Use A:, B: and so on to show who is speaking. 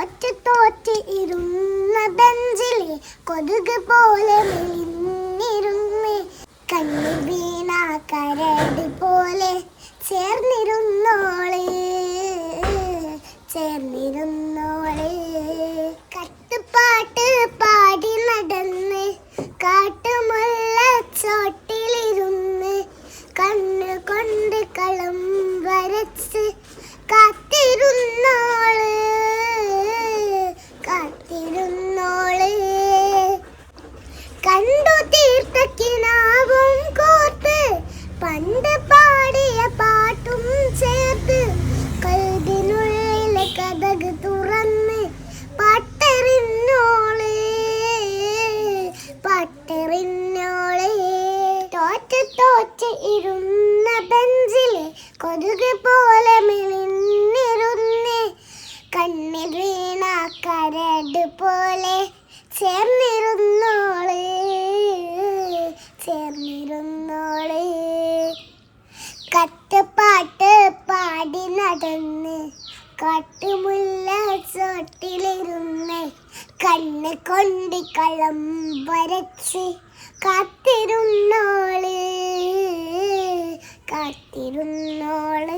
A: തോറ്റ് തോറ്റ് ഇരുന്ന ബെഞ്ചിലെ കൊതുക് പോലെ മെലിഞ്ഞിരുന്ന് കണ്ണു വീണ കരടി പോലെ ചേർന്നിരുന്നോൾ. ചേർന്നിരുന്നോൾ. കട്ടുപാട്ട് പാടി നടന്ന് കാട്ടുമുള്ള ചോട്ടിലിരുന്ന് കണ്ണ് കൊണ്ട് കളം വരച്ച് കാത്തിരുന്നോൾ കാത്തിരുന്നോൾ കണ്ടു തീർത്ത കിനാവും കോർത്ത് പണ്ട് പാടിയ പാട്ടും ചേർത്ത് കൽവിനുള്ളിലെ കഥക് തുറന്ന് പട്ടറിഞ്ഞോളെ പട്ടറിഞ്ഞോളെ. തോറ്റ് തോറ്റ് ഇരുന്ന ബെഞ്ചിലെ കൊതുക് പോലെ മെലിഞ്ഞിരുന്ന് കണ്ണിൽ വീണ കരട് പോലെ ചേർന്നിരുന്നോൾ ചേർന്നിരുന്നോൾ കട്ടുപാട്ട് പാടി നടന്ന് കാട്ടുമുല്ല ചോട്ടിലിരുന്ന് കണ്ണ് കൊണ്ട് കളം വരച്ച് കാത്തിരുന്നോൾ കാത്തിരുന്നോൾ.